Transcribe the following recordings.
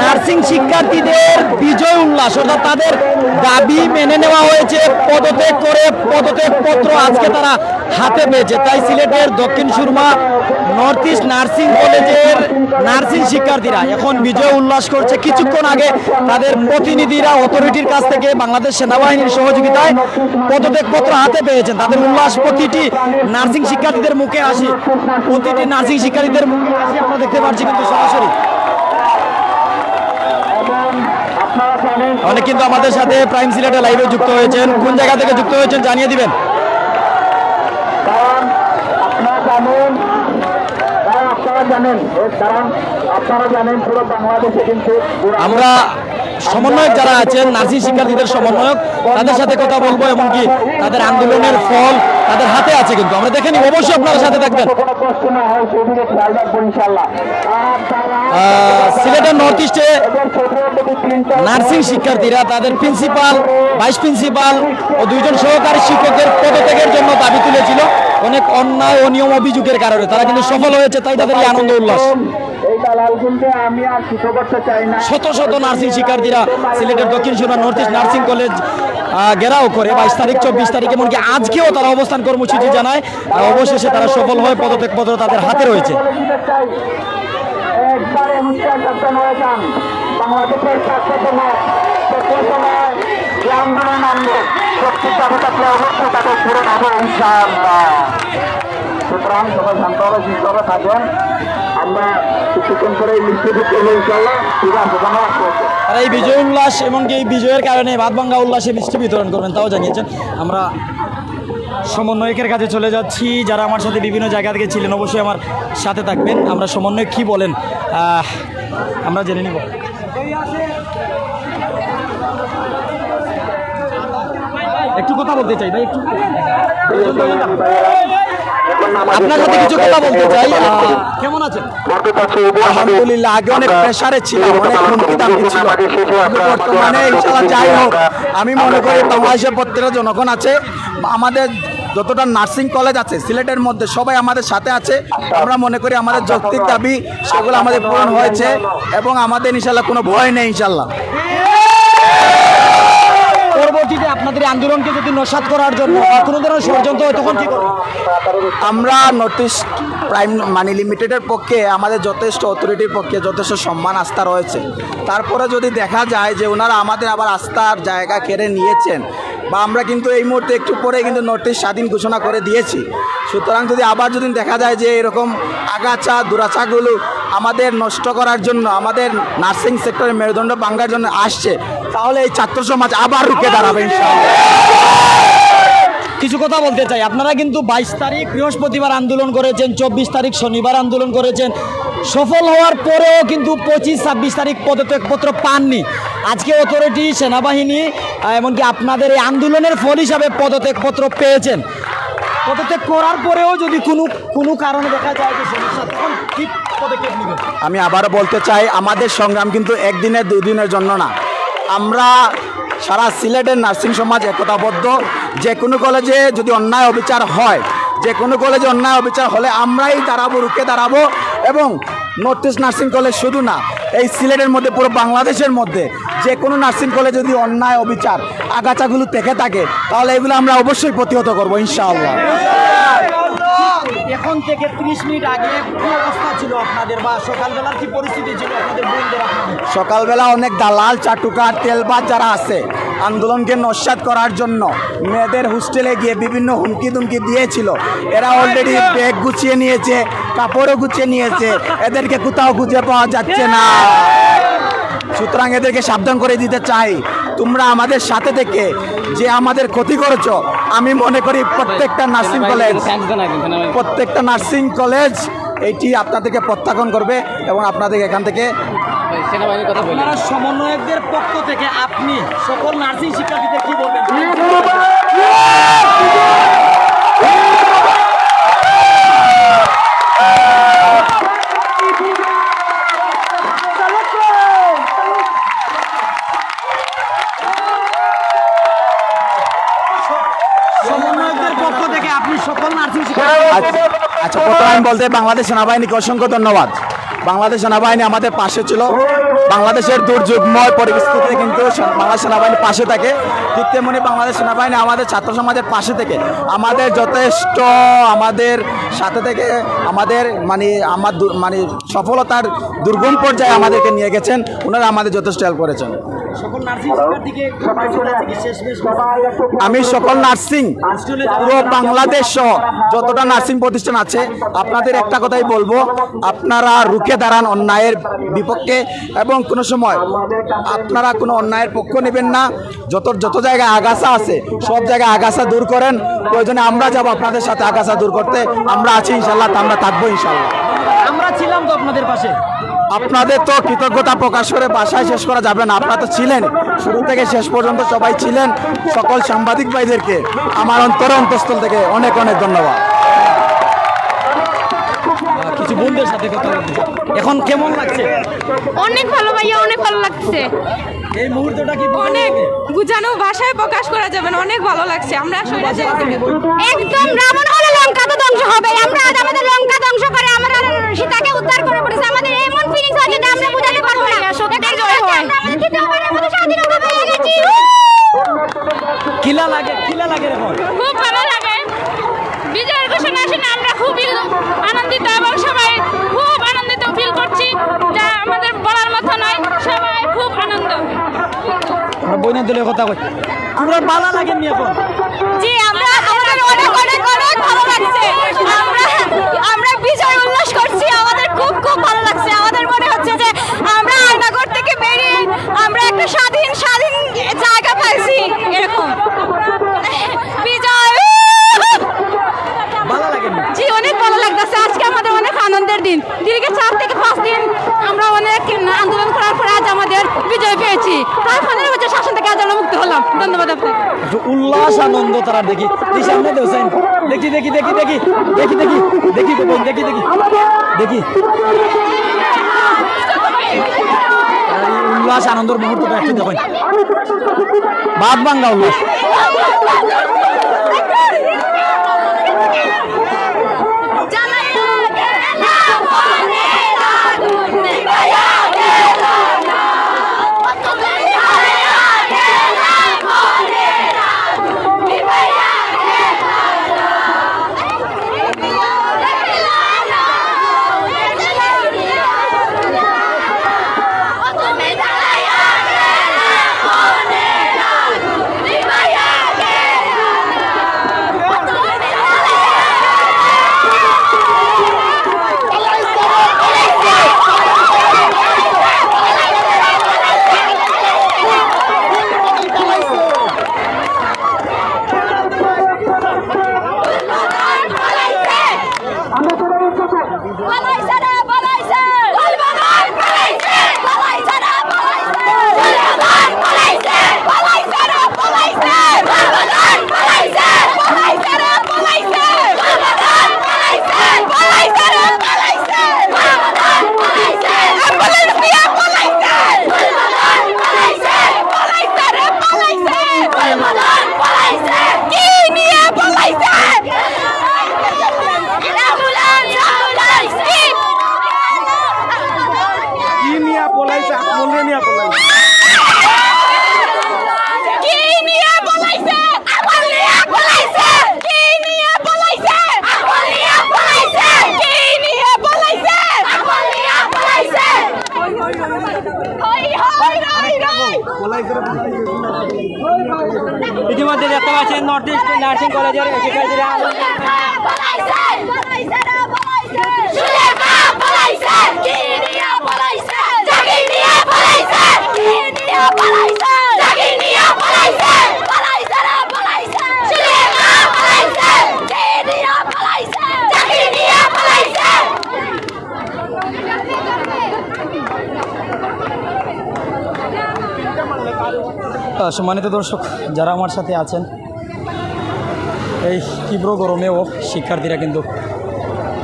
Nursing শিক্ষার্থীদের বিজয় উল্লাস, অর্থাৎ তাদের দাবি মেনে নেওয়া হয়েছে, পদত্যাগ করে পদত্যাগ পত্র আজকে তারা হাতে পেয়েছে। তাই সিলেটের দক্ষিণ সুরমা নর্থ ইস্ট নার্সিং কলেজের নার্সিং শিক্ষার্থীরা এখন বিজয় উল্লাস করছে। কিছুক্ষণ আগে তাদের প্রতিনিধিরা অথরিটির কাছ থেকে বাংলাদেশ সেনাবাহিনীর সহযোগিতায় পদত্যাগ পত্র হাতে পেয়েছেন। তাদের উল্লাস প্রতিটি নার্সিং শিক্ষার্থীদের মুখে আসি। প্রতিটি নার্সিং শিক্ষার্থীদের মুখে আসি, আমরা দেখতে পাচ্ছি কিন্তু সরাসরি অনেক কিন্তু আমাদের সাথে প্রাইম সিলেটে লাইভে যুক্ত হয়েছেন। কোন জায়গা থেকে যুক্ত হয়েছেন জানিয়ে দিবেন। আমরা সমন্বয়ক যারা আছেন নার্সিং শিক্ষার্থীদের সমন্বয়ক তাদের সাথে কথা বলব এবং কি তাদের আন্দোলনের ফল তাদের হাতে আছে কিন্তু। আমরা দেখে নিব, অবশ্যই আপনারা সাথে থাকবেন। সিলেটের নর্থ ইস্টে নার্সিং শিক্ষার্থীরা, তাদের প্রিন্সিপাল ভাইস প্রিন্সিপাল ও দুইজন সহকারী শিক্ষকের পদত্যাগের জন্য দাবি তুলেছিল। অনেক অন্যায় অনিয়ম অভিযোগের কারণে। তারা কিন্তু সফল হয়েছে, তাই তাদের আনন্দ উল্লাস। শত শত নার্সিং শিক্ষার্থীরা সিলেটের দক্ষিণ Surma North East nursing college ঘেরাও করে। বাইশ তারিখ চব্বিশ তারিখ এমনকি আজকেও তারা অবস্থান কর্মসূচি জানায়। অবশেষে তারা সফল হয়ে পদত্যাগ পত্র তাদের হাতে রয়েছে। বাংলাদেশের স্বাস্থ্য আন্দোলন আনবে অবশ্যই তাদের পূরণ হবে ইনশাআল্লাহ। সুতরাং সবাই শান্তভাবে সুস্থভাবে থাকেন আমরা কিছুক্ষণ করে লিখতে দিতে হলো ঠিক আছে ধন্যবাদ সবাইকে। এই বিজয় উল্লাস এবং এই বিজয়ের কারণে ভাতভাঙ্গা উল্লাসে মিষ্টি বিতরণ করবেন তাও জানিয়েছেন। আমরা সমন্বয়কের কাছে চলে যাচ্ছি যারা আমার সাথে বিভিন্ন জায়গা থেকে ছিলেন অবশ্যই আমার সাথে থাকবেন। আমরা সমন্বয় কি বলেন? আমরা জেনে নিব। একটু কথা বলতে চাই ভাই একটু। আপনার সাথে কিছু কথা বলতে চাই। কেমন আছেন? আলহামদুলিল্লাহ আগে অনেক প্রেসারে ছিলাম অনেক হুমকি দামকি ছিল বর্তমানে ইনশাল্লাহ যাই হোক আমি মনে করি বাংলাদেশের প্রত্যেকটা জনগণ আছে। আমাদের যতটা নার্সিং কলেজ আছে সিলেটের মধ্যে সবাই আমাদের সাথে আছে। আমরা মনে করি আমাদের যৌক্তিক দাবি সেগুলো আমাদের পূরণ হয়েছে এবং আমাদের ইনশাল্লাহ কোনো ভয় নেই ইনশাল্লাহ পরবর্তীতে আপনাদের এই আন্দোলনকে যদি নস্বাত করার জন্য কোনো ধরনের ষড়যন্ত্র হয়, তখন কি করবেন আমরা নর্থ ইস্ট প্রাইম মানি লিমিটেডের পক্ষে, আমাদের যথেষ্ট অথরিটির পক্ষে যথেষ্ট সম্মান, আস্থা রয়েছে। তারপরে যদি দেখা যায় যে ওনারা আমাদের আবার আস্থার জায়গা কেড়ে নিয়েছেন, বা আমরা কিন্তু এই মুহূর্তে একটু পরে কিন্তু নর্থ ইস্ট স্বাধীন ঘোষণা করে দিয়েছি। সুতরাং যদি আবার যদি দেখা যায় যে এরকম আগাছা, দুরাচাগুলো আমাদের নষ্ট করার জন্য, আমাদের নার্সিং সেক্টরের মেরুদণ্ড ভাঙ্গার জন্য আসছে তাহলে এই ছাত্র সমাজ আবার রুখে দাঁড়াবে ইনশাআল্লাহ কিছু কথা বলতে চাই। আপনারা কিন্তু বাইশ তারিখ বৃহস্পতিবার আন্দোলন করেছেন চব্বিশ তারিখ শনিবার আন্দোলন করেছেন। সফল হওয়ার পরেও কিন্তু পঁচিশ ছাব্বিশ তারিখ পদত্যাগপত্র পাননি। আজকে অথরিটি সেনাবাহিনী এমনকি আপনাদের এই আন্দোলনের ফল হিসাবে পদত্যাগপত্র পেয়েছেন। পদত্যাগ করার পরেও যদি কোনো কোনো কারণে দেখা যায় যে সমস্যা তখন ঠিক পদক্ষেপ নেবেন। আমি আবার বলতে চাই আমাদের সংগ্রাম কিন্তু একদিনের দুদিনের জন্য না। আমরা সারা সিলেটের নার্সিং সমাজ একতাবদ্ধ। যে কোনো কলেজে যদি অন্যায় অবিচার হয় যে কোনো কলেজে অন্যায় অবিচার হলে আমরাই দাঁড়াবো, রুখে দাঁড়াবো এবং নর্থ ইস্ট নার্সিং কলেজ শুধু না, এই সিলেটের মধ্যে, পুরো বাংলাদেশের মধ্যে যে কোনো নার্সিং কলেজে যদি অন্যায় অবিচার, আগাছাগুলো থেকে থাকে, তাহলে এগুলো আমরা অবশ্যই প্রতিহত করব, ইনশাআল্লাহ। এখন থেকে ত্রিশ মিনিট আগে কি অবস্থা ছিল আপনাদের? বা সকালবেলার কি পরিস্থিতি ছিল আপনাদের আপনাদের সকালবেলা অনেক দালাল চাটুকার তেলবাজ যারা আছে আন্দোলনকে নস্বাত করার জন্য মেয়েদের হোস্টেলে গিয়ে বিভিন্ন হুমকি দুমকি দিয়েছিল। এরা অলরেডি ব্যাগ গুছিয়ে নিয়েছে কাপড়ও গুছিয়ে নিয়েছে। এদেরকে কোথাও খুঁজে পাওয়া যাচ্ছে না। সুতরাং এদেরকে সাবধান করে দিতে চাই। তোমরা আমাদের সাথে থেকে যে আমাদের ক্ষতি করেছ আমি মনে করি প্রত্যেকটা নার্সিং কলেজ প্রত্যেকটা নার্সিং কলেজ এইটি আপনাদেরকে প্রত্যাখ্যান করবে এবং আপনাদের এখান থেকে আপনারা সমন্বয়কদের পক্ষ থেকে আপনি সকল নার্সিং শিক্ষার্থীদের কি বলবেন? আচ্ছা আচ্ছা আমি বলতে বাংলাদেশ সেনাবাহিনীকে অসংখ্য ধন্যবাদ। বাংলাদেশ সেনাবাহিনী আমাদের পাশে ছিল। বাংলাদেশের দুর্যোগময় পরিস্থিতিতে কিন্তু বাংলাদেশ সেনাবাহিনী পাশে থাকে। ঠিক তেমনি বাংলাদেশ সেনাবাহিনী আমাদের ছাত্র সমাজের পাশে থেকে। আমাদের যথেষ্ট আমাদের সাথে থেকে আমাদের মানে আমার মানে সফলতার দুর্গম পর্যায়ে আমাদেরকে নিয়ে গেছেন। ওনারা আমাদের যথেষ্ট হেল্প করেছেন। আমি সকল নার্সিং পুরো বাংলাদেশ সহ যতটা নার্সিং প্রতিষ্ঠান আছে আপনাদের একটা কথাই বলব। আপনারা রুখে দাঁড়ান অন্যায়ের বিপক্ষে এবং কোনো সময় আপনারা কোনো অন্যায়ের পক্ষ নেবেন না। যত যত জায়গায় আগাছা আছে সব জায়গায় আগাছা দূর করেন। প্রয়োজনে আমরা যাব আপনাদের সাথে আগাছা দূর করতে। আমরা আছি ইনশাল্লাহ আমরা থাকব ইনশাল্লাহ। আমরা ছিলাম তো আপনাদের পাশে। আপনাদের তো কৃতজ্ঞতা প্রকাশ করে বাসায় শেষ করা যাবে না। আপনারা তো ছিলেন। শুরু থেকে শেষ পর্যন্ত সবাই ছিলেন। সকল সাংবাদিক ভাইদেরকে আমার অন্তর অন্তঃস্থল থেকে অনেক অনেক ধন্যবাদ। বন্ধুদের সাথে কথা বলতে এখন কেমন লাগছে? অনেক ভালো ভাইয়া অনেক ভালো লাগছে। এই মুহূর্তটা কি অনেক বুঝানো ভাষায় প্রকাশ করা যাবে না অনেক ভালো লাগছে। আমরা একদম রাবণ হলে লঙ্কা তো ধ্বংস হবে। আমরা আজ আমাদের লঙ্কা ধ্বংস করে আমরা সীতাকে উদ্ধার করে পড়েছে। আমাদের এমন ফিলিংস হয় যেটা আমরা বুঝাতে পারব না সত্যের জয় হয় আমাদের তৃতীয়বারের মতো স্বাধীনতা পেয়ে গেছি কিলা লাগে কিলা লাগে এখন খুব ভালো লাগে বিজয়ের ঘোষণা শুনে আমরা খুবই আনন্দিত এবং সবাই খুব আনন্দিত ফিল করছি যা আমাদের বলার মতো নয় সবাই খুব আনন্দ আমরা বইনের দলীয় কথা কই? আমরা বালা লাগেন নি এখন। জি, আমরা আমাদের অনেক অনেক অনেক ভালো লাগছে। আমরা আমরা বিজয় উল্লাস করছি আমাদের খুব খুব ভালো লাগছে আমাদের মনে হচ্ছে যে আমরা আয়নাগর থেকে বেরিয়ে আমরা একটা স্বাধীন স্বাধীন জায়গা পাইছি এরকম বিজয় বালা লাগেন নি জি অনেক ভালো লাগতেছে আজকে আমাদের অনেক আনন্দের দিন দীর্ঘ চার থেকে পাঁচ দিন আমরা অনেক আন্দোলন করার পরে আজ আমাদের বিজয় পেয়েছি প্রায় পনেরো বছর শাসন থেকে আজ আমরা মুক্ত হলাম ধন্যবাদ আপনাকে একটু উল্লাস আনন্দ তারা দেখি এই সামনে দেওছেন দেখি দেখি দেখি দেখি দেখি দেখি দেখি দেখি দেখি। দেখি উল্লাস আনন্দর মুহূর্তটা একটু দেখেন। বাদ বাংলা উল্লাস। পালাইছে রে সম্মানিত দর্শক, যারা আমার সাথে আছেন, এই তীব্র গরমেও শিক্ষার্থীরা কিন্তু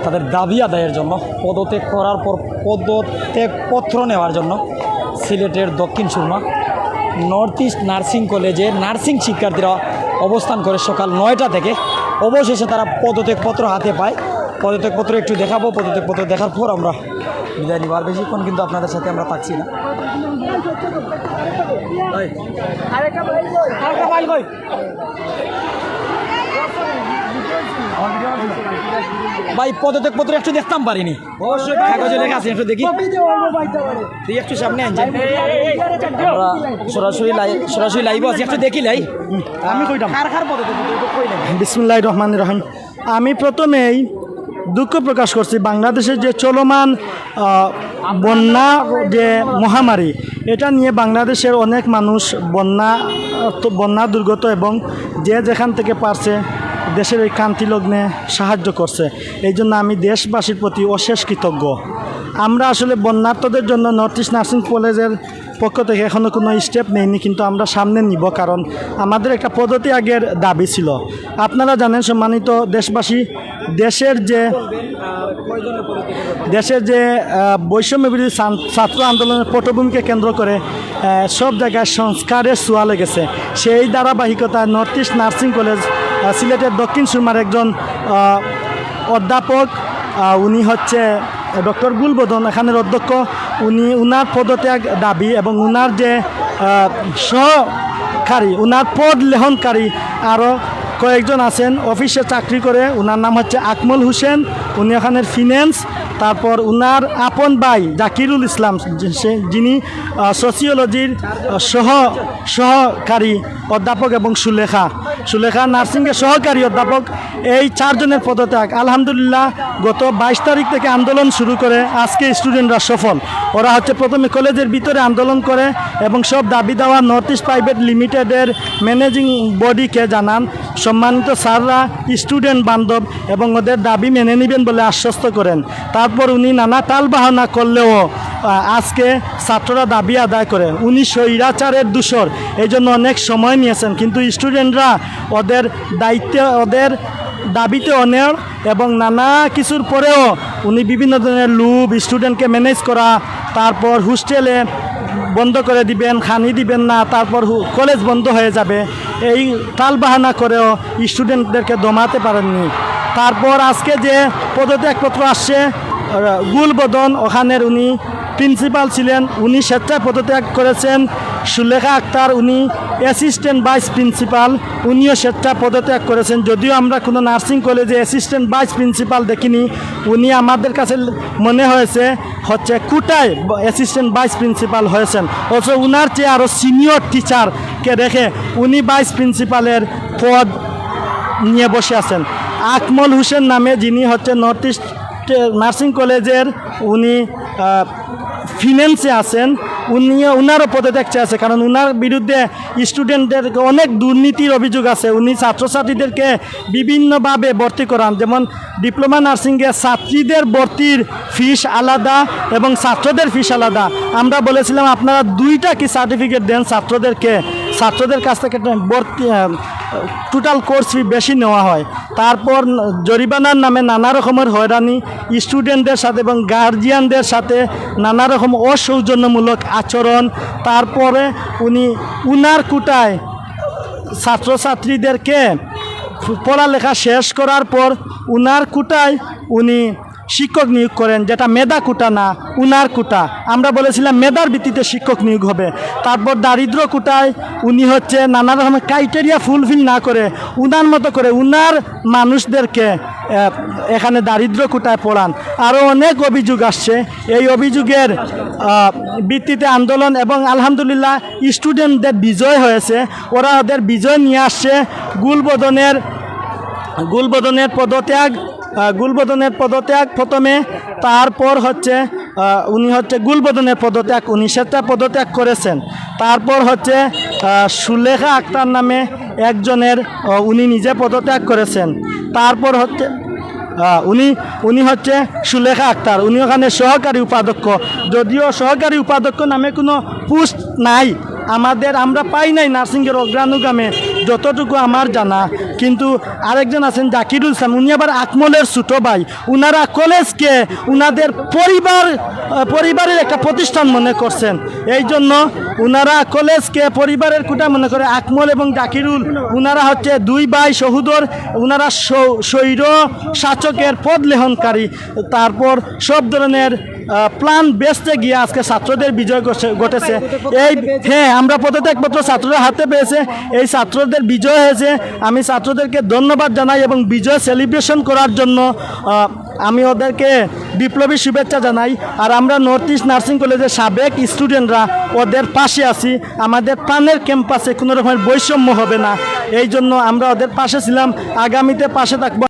তাদের দাবি আদায়ের জন্য, পদত্যাগ করার পর পদত্যাগপত্র নেওয়ার জন্য সিলেটের Dakshin Surma north east nursing কলেজে নার্সিং শিক্ষার্থীরা অবস্থান করে সকাল নয়টা থেকে। অবশেষে তারা পদত্যাগপত্র হাতে পায়। পদত্যাগপত্র একটু দেখাবো। পদত্যাগপত্র দেখার পর আমরা বিদায় নিব। আর বেশিক্ষণ কিন্তু আপনাদের সাথে আমরা থাকছি না। আরেকটা কই? ভাই পদত্যাগ পত্র একটু দেখতাম পারিনি। অবশ্যই কাগজে লেখা আছে একটু দেখি। তুই একটু সামনে সরাসরি লাই সরাসরি লাইভ আছি একটু দেখি লাই। আমি বিসমুল্লাহ রহমান রহিম। আমি প্রথমেই দুঃখ প্রকাশ করছি বাংলাদেশের যে চলমান বন্যা যে মহামারী এটা নিয়ে বাংলাদেশের অনেক মানুষ বন্যা বন্যা দুর্গত এবং যে যেখান থেকে পারছে দেশের এই ক্রান্তি লগ্নে সাহায্য করছে। এই জন্য আমি দেশবাসীর প্রতি অশেষ কৃতজ্ঞ। আমরা আসলে বন্যার্থদের জন্য নর্থ ইস্ট নার্সিং কলেজের পক্ষ থেকে এখনও কোনো স্টেপ নেইনি কিন্তু আমরা সামনে নিব কারণ আমাদের একটা পদ্ধতি আগের দাবি ছিল। আপনারা জানেন সম্মানিত দেশবাসী দেশের যে দেশের যে আহ, বৈষম্য বিরোধী ছাত্র আন্দোলনের পটভূমিকে কেন্দ্র করে সব জায়গায় সংস্কারের ছোঁয়া লেগেছে সেই ধারাবাহিকতায় নর্থ ইস্ট নার্সিং কলেজ সিলেটের দক্ষিণ সুরমার একজন অধ্যাপক উনি হচ্ছে ডক্টর গুলবদন এখানের অধ্যক্ষ। উনি, উনার পদত্যাগ দাবি এবং উনার যে সহকারী, উনার পদ লেহনকারী আরও কয়েকজন আছেন। অফিসে চাকরি করে উনার নাম হচ্ছে আকমল হোসেন। উনি এখানের ফিন্যান্স তারপর উনার আপন ভাই জাকিরুল ইসলাম, সে- যিনি সোসিওলজির সহ, সহকারী অধ্যাপক এবং সুলেখা। সুলেখা নার্সিংয়ের সহকারী অধ্যাপক, এই চারজনের পদত্যাগ। আলহামদুলিল্লাহ, গত বাইশ তারিখ থেকে আন্দোলন শুরু করে আজকে স্টুডেন্টরা সফল। ওরা হচ্ছে প্রথমে কলেজের ভিতরে আন্দোলন করে এবং সব দাবি দেওয়া নর্থ ইস্ট প্রাইভেট লিমিটেডের ম্যানেজিং বডিকে জানান, সম্মানিত স্যাররা স্টুডেন্ট বান্ধব এবং ওদের দাবি মেনে নেবেন বলে আশ্বস্ত করেন। তারপর উনি নানা টাল বাহানা করলেও আজকে ছাত্ররা দাবি আদায় করে। উনি স্বৈরাচারের দূষর এই জন্য অনেক সময় নিয়েছেন। কিন্তু স্টুডেন্টরা ওদের দায়িত্বে, ওদের দাবিতে অনেক এবং নানা কিছুর পরেও উনি বিভিন্ন ধরনের লুপ স্টুডেন্টকে ম্যানেজ করা, তারপর হোস্টেলে বন্ধ করে দিবেন, খানি দিবেন না, তারপর কলেজ বন্ধ হয়ে যাবে। এই টালবাহানা করেও স্টুডেন্টদেরকে দমাতে পারেননি। তারপর আজকে যে পদত্যাগপত্র আসছে গুলবদন ওখানের উনি প্রিন্সিপাল ছিলেন, উনি স্বেচ্ছায় পদত্যাগ করেছেন। সুলেখা আক্তার, উনি অ্যাসিস্ট্যান্ট ভাইস প্রিন্সিপাল উনিও স্বেচ্ছা পদত্যাগ করেছেন। যদিও আমরা কোনো নার্সিং কলেজে অ্যাসিস্ট্যান্ট ভাইস প্রিন্সিপাল দেখিনি, উনি আমাদের কাছে মনে হয়েছে, হচ্ছে কুটায় অ্যাসিস্ট্যান্ট ভাইস প্রিন্সিপাল হয়েছেন। অথচ উনার চেয়ে আরও সিনিয়র টিচারকে রেখে উনি ভাইস প্রিন্সিপালের পদ নিয়ে বসে আছেন। আকমল হোসেন নামে যিনি হচ্ছে নর্থ ইস্ট নার্সিং কলেজের উনি ফিন্যান্সে আছেন উনি উনারও পদত্যাগ আছে কারণ উনার বিরুদ্ধে স্টুডেন্টদের অনেক দুর্নীতির অভিযোগ আছে। উনি ছাত্রছাত্রীদেরকে বিভিন্নভাবে ভর্তি করান। যেমন ডিপ্লোমা নার্সিংয়ে ছাত্রীদের ভর্তির ফিস আলাদা এবং ছাত্রদের ফিস আলাদা। আমরা বলেছিলাম, আপনারা দুইটা কি সার্টিফিকেট দেন ছাত্রদেরকে? ছাত্রদের কাছ থেকে টোটাল কোর্স ফি বেশি নেওয়া হয়। তারপর জরিমানার নামে নানা রকমের হয়রানি স্টুডেন্টদের সাথে এবং গার্জিয়ানদের সাথে নানা রকম অসৌজন্যমূলক আচরণ। তারপরে উনি উনার কুটায় ছাত্রছাত্রীদেরকে পড়ালেখা শেষ করার পর উনার কুটায় উনি শিক্ষক নিয়োগ করেন, যেটা মেধা কুটা না, উনার কুটা। আমরা বলেছিলাম মেধার ভিত্তিতে শিক্ষক নিয়োগ হবে। তারপর দারিদ্র কুটায় উনি হচ্ছে নানা রকমের ক্রাইটেরিয়া ফুলফিল না করে উনার মতো করে উনার মানুষদেরকে এখানে দারিদ্র কুটায় পড়ান। আরও অনেক অভিযোগ আসছে। এই অভিযোগের ভিত্তিতে আন্দোলন এবং আলহামদুলিল্লাহ স্টুডেন্টদের বিজয় হয়েছে। ওরা ওদের বিজয় নিয়ে আসছে। গুলবদনের গুলবদনের পদত্যাগ গুলবদনের পদত্যাগ প্রথমে, তারপর হচ্ছে উনি হচ্ছে গুলবদনের পদত্যাগ, উনি সেটা পদত্যাগ করেছেন। তারপর হচ্ছে সুলেখা আক্তার নামে একজনের উনি নিজে পদত্যাগ করেছেন। তারপর হচ্ছে উনি উনি হচ্ছে সুলেখা আক্তার। উনি ওখানে সহকারী উপাধ্যক্ষ। যদিও সহকারী উপাধ্যক্ষ নামে কোনো পোস্ট নাই। আমাদের, আমরা পাই নাই নার্সিংয়ের অগ্রানুগামে। যতটুকু আমার জানা, কিন্তু আরেকজন আছেন, জাকিরুল ইসলাম, উনি আবার আকমলের ছোটো ভাই। উনারা কলেজকে উনাদের পরিবার পরিবারের একটা প্রতিষ্ঠান মনে করছেন। এই জন্য উনারা কলেজকে পরিবারের কুটা মনে করে, আকমল এবং জাকিরুল, উনারা হচ্ছে দুই ভাই সহুদর, উনারা স্বৈর শাসকের পদ লেহনকারী। তারপর সব ধরনের প্ল্যান বেসতে গিয়ে আজকে ছাত্রদের বিজয় ঘটে- ঘটেছে। এই হ্যাঁ আমরা পদত্যাগপত্র ছাত্রদের হাতে পেয়েছে। এই ছাত্রদের বিজয় হয়েছে। আমি ছাত্রদেরকে ধন্যবাদ জানাই এবং বিজয় সেলিব্রেশন করার জন্য আমি ওদেরকে বিপ্লবী শুভেচ্ছা জানাই। আর আমরা নর্থ ইস্ট নার্সিং কলেজের সাবেক স্টুডেন্টরা ওদের পাশে আছি। আমাদের প্রাণের ক্যাম্পাসে কোনো রকমের বৈষম্য হবে না। এই জন্য আমরা ওদের পাশে ছিলাম। আগামীতে পাশে থাকব।